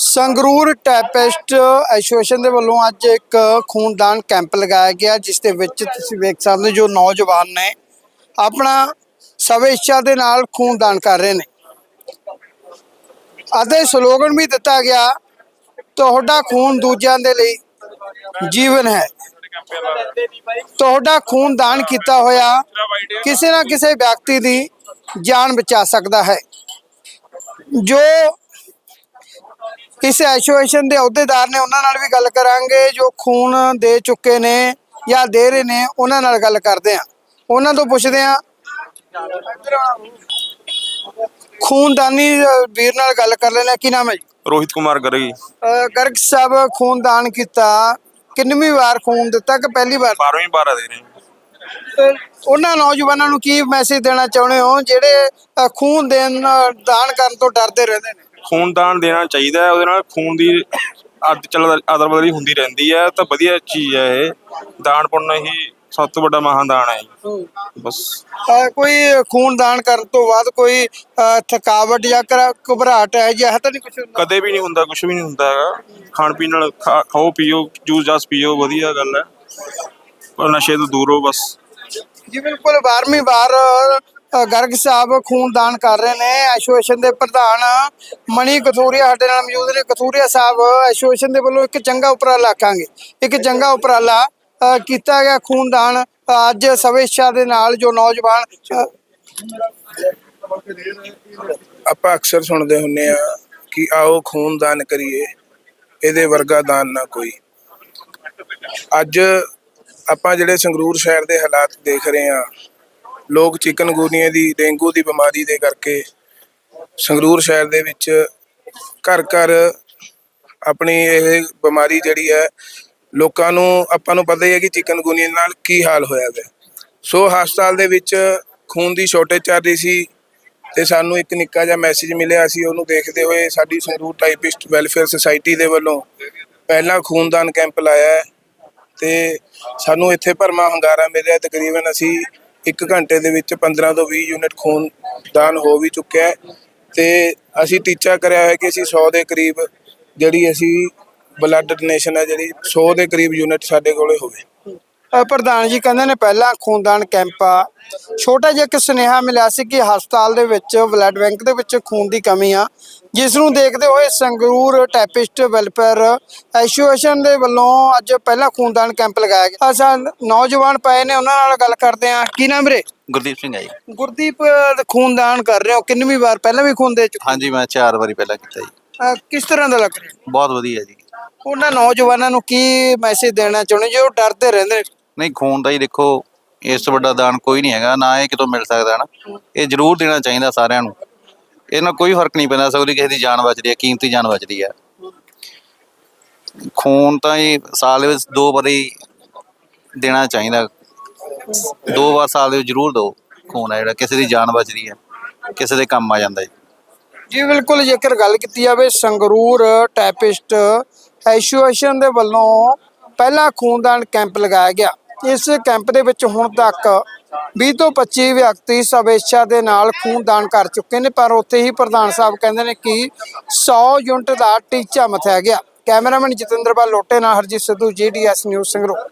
Sangrur ਟੈਪਿਸਟ association ਦੇ ਵੱਲੋਂ ਅੱਜ ਇੱਕ ਖੂਨਦਾਨ ਕੈਂਪ ਲਗਾਇਆ ਗਿਆ, ਜਿਸ ਦੇ ਵਿੱਚ ਤੁਸੀਂ ਵੇਖ ਸਕਦੇ ਹੋ ਜੋ ਨੌਜਵਾਨ ਨੇ ਆਪਣਾ ਸਵੇ ਇੱਛਾ ਦੇ ਨਾਲ ਖੂਨਦਾਨ ਕਰ ਰਹੇ ਨੇ। ਅਤੇ ਸਲੋਗਨ ਵੀ ਦਿੱਤਾ ਗਿਆ, ਤੁਹਾਡਾ ਖੂਨ ਦੂਜਿਆਂ ਦੇ ਲਈ ਜੀਵਨ ਹੈ। ਤੁਹਾਡਾ ਖੂਨ ਦਾਨ ਕੀਤਾ ਹੋਇਆ ਕਿਸੇ ਨਾ ਕਿਸੇ ਵਿਅਕਤੀ ਦੀ ਜਾਨ ਬਚਾ ਸਕਦਾ ਹੈ, ਜੋ ਇਸ ਐਸੋਸੀਏਸ਼ਨ ਦੇ ਅਹੁਦੇਦਾਰ ਨੇ ਉਹਨਾਂ ਨਾਲ ਵੀ ਗੱਲ ਕਰਾਂਗੇ ਜੋ ਖੂਨ ਦੇ ਚੁੱਕੇ ਨੇ ਜਾਂ ਦੇ ਰਹੇ ਨੇ ਉਹਨਾਂ ਨਾਲ ਗੱਲ ਕਰਦੇ ਆ ਉਹਨਾਂ ਤੋਂ ਪੁੱਛਦੇ ਆ ਖੂਨਦਾਨੀ ਵੀਰ ਨਾਲ ਗੱਲ ਕਰ ਲੈਣਾ ਕੀ ਨਾਮ ਹੈ ਜੀ? ਰੋਹਿਤ ਕੁਮਾਰ ਗਰਗੀ ਗਰਗ ਸਾਹਿਬ ਖੂਨਦਾਨ ਕੀਤਾ। ਕਿੰਨਵੀਂ ਵਾਰ ਖੂਨ ਦਿੱਤਾ ਕਿ ਪਹਿਲੀ ਵਾਰ? 12ਵੀਂ 12 ਦੇ ਰਹੇ ਤੇ ਉਹਨਾਂ ਨੌਜਵਾਨਾਂ ਨੂੰ ਕੀ ਮੈਸੇਜ ਦੇਣਾ ਚਾਹੁੰਦੇ ਹੋ? ਜਿਹੜੇ ਖੂਨ ਦੇਣ ਦਾਨ ਕਰਨ ਤੋਂ ਡਰਦੇ ਰਹਿੰਦੇ ਨੇ? ਖੂਨਦਾਨ ਦੇਣਾ ਚਾਹੀਦਾ ਹੈ ਉਹਦੇ ਨਾਲ ਖੂਨ ਦੀ ਅੱਧ ਚੱਲ ਅਦਰ ਬਦਲੀ ਹੁੰਦੀ ਰਹਿੰਦੀ ਹੈ ਤਾਂ ਵਧੀਆ ਚੀਜ਼ ਹੈ ਇਹ। ਦਾਨ ਪੁੰਨ ਹੀ ਸਭ ਤੋਂ ਵੱਡਾ ਮਹਾਦਾਨ ਹੈ ਜੀ। ਬਸ। ਕੋਈ ਖੂਨ ਦਾਨ ਕਰਨ ਤੋਂ ਬਾਅਦ ਕੋਈ ਥਕਾਵਟ ਜਾਂ ਘਰ- ਘਬਰਾਹਟ ਹੈ ਜਾਂ ਤਾਂ ਨਹੀਂ ਕੁਝ ਹੁੰਦਾ? ਕਦੇ ਵੀ ਨਹੀਂ ਹੁੰਦਾ ਕੁਝ ਵੀ ਨਹੀਂ ਹੁੰਦਾ ਹੈਗਾ। ਖਾਣ ਪੀਣ ਨਾਲ ਖਾ- ਖਾਓ ਪੀਓ ਜੂਸ ਜਾਸ ਪੀਓ ਵਧੀਆ ਗੱਲ ਹੈ। ਪਰ ਨਸ਼ੇ ਤੋਂ ਦੂਰ ਹੋ ਬਸ। ਜੀ ਬਿਲਕੁਲ 12ਵੀਂ ਵਾਰ ਅ, ਗਰਗ ਸਾਹਿਬ ਖੂਨਦਾਨ ਕਰ ਰਹੇ ਨੇ। ਐਸੋਸੀਏਸ਼ਨ ਦੇ ਪ੍ਰਧਾਨ ਮਣੀ ਕਥੂਰੀਆ ਸਾਡੇ ਨਾਲ ਮੌਜੂਦ ਨੇ। ਕਥੂਰੀਆ ਸਾਹਿਬ, ਐਸੋਸੀਏਸ਼ਨ ਦੇ ਵੱਲੋਂ ਇੱਕ ਚੰਗਾ ਉਪਰਾਲਾ ਆਖਾਂਗੇ ਇੱਕ ਚੰਗਾ ਉਪਰਾਲਾ ਕੀਤਾ ਗਿਆ ਖੂਨ ਅੱਜ ਸਵੇਛਾ ਦੇ ਨਾਲ ਜੋ ਨੌਜਵਾਨ ਆਪਾਂ ਅਕਸਰ ਸੁਣਦੇ ਹੁੰਨੇ ਆ ਕਿ ਆਓ ਖੂਨਦਾਨ ਕਰੀਏ, ਇਹਦੇ ਵਰਗਾ ਦਾਨ ਨਾ ਕੋਈ। ਅੱਜ ਆਪਾਂ ਜਿਹੜੇ ਸੰਗਰੂਰ ਸ਼ਹਿਰ ਦੇ ਹਾਲਾਤ ਦੇਖ ਰਹੇ ਆ ਲੋਕ ਚਿਕਨਗੁਨੀਆ ਦੀ, ਡੇਂਗੂ ਦੀ ਬਿਮਾਰੀ ਦੇ ਕਰਕੇ ਸੰਗਰੂਰ ਸ਼ਹਿਰ ਦੇ ਵਿੱਚ ਘਰ ਘਰ ਆਪਣੀ ਇਹ ਬਿਮਾਰੀ ਜਿਹੜੀ ਹੈ, ਲੋਕਾਂ ਨੂੰ, ਆਪਾਂ ਨੂੰ ਪਤਾ ਹੀ ਹੈ ਕਿ ਚਿਕਨਗੁਨੀਆ ਨਾਲ ਕੀ ਹਾਲ ਹੋਇਆ ਹੈ ਸੋ ਹਸਪਤਾਲ ਦੇ ਵਿੱਚ ਖੂਨ ਦੀ ਸ਼ਾਰਟੇਜ ਚੱਲ ਰਹੀ ਸੀ ਤੇ ਸਾਨੂੰ ਇੱਕ ਨਿੱਕਾ ਜਿਹਾ ਮੈਸੇਜ ਮਿਲਿਆ ਸੀ, ਉਹਨੂੰ ਦੇਖਦੇ ਹੋਏ ਸਾਡੀ ਸੰਗਰੂਰ ਟਾਈਪਿਸਟ ਵੈਲਫੇਅਰ ਸੁਸਾਇਟੀ ਦੇ ਵੱਲੋਂ ਪਹਿਲਾ ਖੂਨਦਾਨ ਕੈਂਪ ਲਾਇਆ ਹੈ ਤੇ ਸਾਨੂੰ ਇੱਥੇ ਭਰਮਾ ਹੰਗਾਰਾ ਮਿਲਿਆ, ਤਕਰੀਬਨ ਅਸੀਂ 1 ਘੰਟੇ ਦੇ ਵਿੱਚ 15 ਤੋਂ 20 ਯੂਨਿਟ ਖੂਨ ਦਾਨ ਹੋ ਵੀ ਚੁੱਕਿਆ ਹੈ ਤੇ ਅਸੀਂ ਟੀਚਾ ਕਰਿਆ ਹੋਇਆ ਕਿ ਅਸੀਂ 100 ਦੇ ਕਰੀਬ ਜਿਹੜੀ ਅਸੀਂ ਬਲੱਡ ਡੋਨੇਸ਼ਨ ਹੈ ਜਿਹੜੀ 100 ਦੇ ਕਰੀਬ ਯੂਨਿਟ ਸਾਡੇ ਕੋਲੇ ਹੋਵੇ। ਪ੍ਰਧਾਨ ਜੀ ਕਹਿੰਦੇ ਨੇ ਪਹਿਲਾ ਖੂਨਦਾਨ ਕੈਂਪ ਆ। ਛੋਟਾ ਜਿਹਾ ਇੱਕ ਸੁਨੇਹਾ ਮਿਲਿਆ ਸੀ ਕਿ ਹਸਪਤਾਲ ਦੇ ਵਿੱਚ ਬਲੱਡ ਬੈਂਕ ਦੇ ਵਿੱਚ ਖੂਨ ਦੀ ਕਮੀ ਆ। ਜਿਸ ਨੂੰ ਦੇਖਦੇ ਹੋਏ ਸੰਗਰੂਰ ਟੈਪਿਸਟ ਵੈਲਫੇਅਰ ਐਸੋਸੀਏਸ਼ਨ ਦੇ ਵੱਲੋਂ ਅੱਜ ਪਹਿਲਾ ਖੂਨਦਾਨ ਕੈਂਪ ਲਗਾਇਆ ਗਿਆ। ਅਸਾਂ ਨੌਜਵਾਨ ਪਏ ਨੇ ਉਹਨਾਂ ਨਾਲ ਗੱਲ ਕਰਦੇ ਆ ਕੀ ਨਾਮ ਰੇ ਗੁਰਦੀਪ ਸਿੰਘ ਹੈ ਜੀ। ਗੁਰਦੀਪ ਖੂਨਦਾਨ ਕਰ ਰਹੇ ਹੋ। ਕਿੰਨਵੀਂ ਵਾਰ ਪਹਿਲਾਂ ਵੀ ਖੂਨ ਦੇ ਚੁੱਕੇ? ਹਾਂਜੀ ਮੈਂ ਚਾਰ ਵਾਰੀ ਪਹਿਲਾਂ ਕੀਤਾ ਜੀ। ਕਿਸ ਤਰ੍ਹਾਂ ਦਾ ਲੱਗ ਰਿਹਾ? ਬਹੁਤ ਵਧੀਆ ਜੀ। ਉਹਨਾਂ ਨੌਜਵਾਨਾਂ ਨੂੰ ਕੀ ਮੈਸੇਜ ਦੇਣਾ ਚਾਹੁੰਦੇ ਜੋ ਡਰਦੇ ਰਹਿੰਦੇ ਨੇ। ਨਹੀਂ, ਖੂਨ ਦਾ ਹੀ ਦੇਖੋ, ਇਸ ਤੋਂ ਵੱਡਾ ਦਾਨ ਕੋਈ ਨਹੀਂ ਹੈਗਾ, ਨਾ ਇਹ ਕਿਤੋਂ ਮਿਲ ਸਕਦਾ ਨਾ ਇਹ ਜ਼ਰੂਰ ਦੇਣਾ ਚਾਹੀਦਾ ਸਾਰਿਆਂ ਨੂੰ। ਇਹ ਨਾਲ ਕੋਈ ਫ਼ਰਕ ਨਹੀਂ ਪੈਂਦਾ, ਸਗੋਂ ਕਿਸੇ ਦੀ ਜਾਨ ਬਚਦੀ ਹੈ, ਕੀਮਤੀ ਜਾਨ ਬਚਦੀ ਹੈ। ਖੂਨ ਤਾਂ ਇਹ ਸਾਲ ਵਿੱਚ ਦੋ ਵਾਰੀ ਦੇਣਾ ਚਾਹੀਦਾ। ਦੋ ਵਾਰ ਸਾਲ ਦੇ ਵਿੱਚ ਜ਼ਰੂਰ ਦਿਓ ਖੂਨ ਆ ਜਿਹੜਾ, ਕਿਸੇ ਦੀ ਜਾਨ ਬਚਦੀ ਹੈ, ਕਿਸੇ ਦੇ ਕੰਮ ਆ ਜਾਂਦਾ ਜੀ। ਜੀ, ਬਿਲਕੁਲ ਜੇਕਰ ਗੱਲ ਕੀਤੀ ਜਾਵੇ, ਸੰਗਰੂਰ ਟੈਪਿਸਟ ਐਸੋਸੀਏਸ਼ਨ ਦੇ ਵੱਲੋਂ ਪਹਿਲਾ ਖੂਨਦਾਨ ਕੈਂਪ ਲਗਾਇਆ ਗਿਆ। ਇਸ ਕੈਂਪ ਦੇ ਵਿੱਚ ਹੁਣ ਤੱਕ 20 ਤੋਂ 25 ਵਿਅਕਤੀ ਸਵੇਛਾ ਦੇ ਨਾਲ ਖੂਨਦਾਨ ਕਰ ਚੁੱਕੇ ਨੇ, ਪਰ ਉੱਥੇ ਹੀ ਪ੍ਰਧਾਨ ਸਾਹਿਬ ਕਹਿੰਦੇ ਨੇ ਕਿ 100 ਯੂਨਿਟ ਦਾ ਟੀਚਾ ਮਥਿਆ ਗਿਆ। ਕੈਮਰਾਮੈਨ ਜਤਿੰਦਰਪਾਲ ਲੋਟੇ ਨਾਲ ਹਰਜੀਤ ਸਿੱਧੂ ਜੀਡੀਐਸ ਨਿਊਜ਼ ਸੰਗਰੂਰ।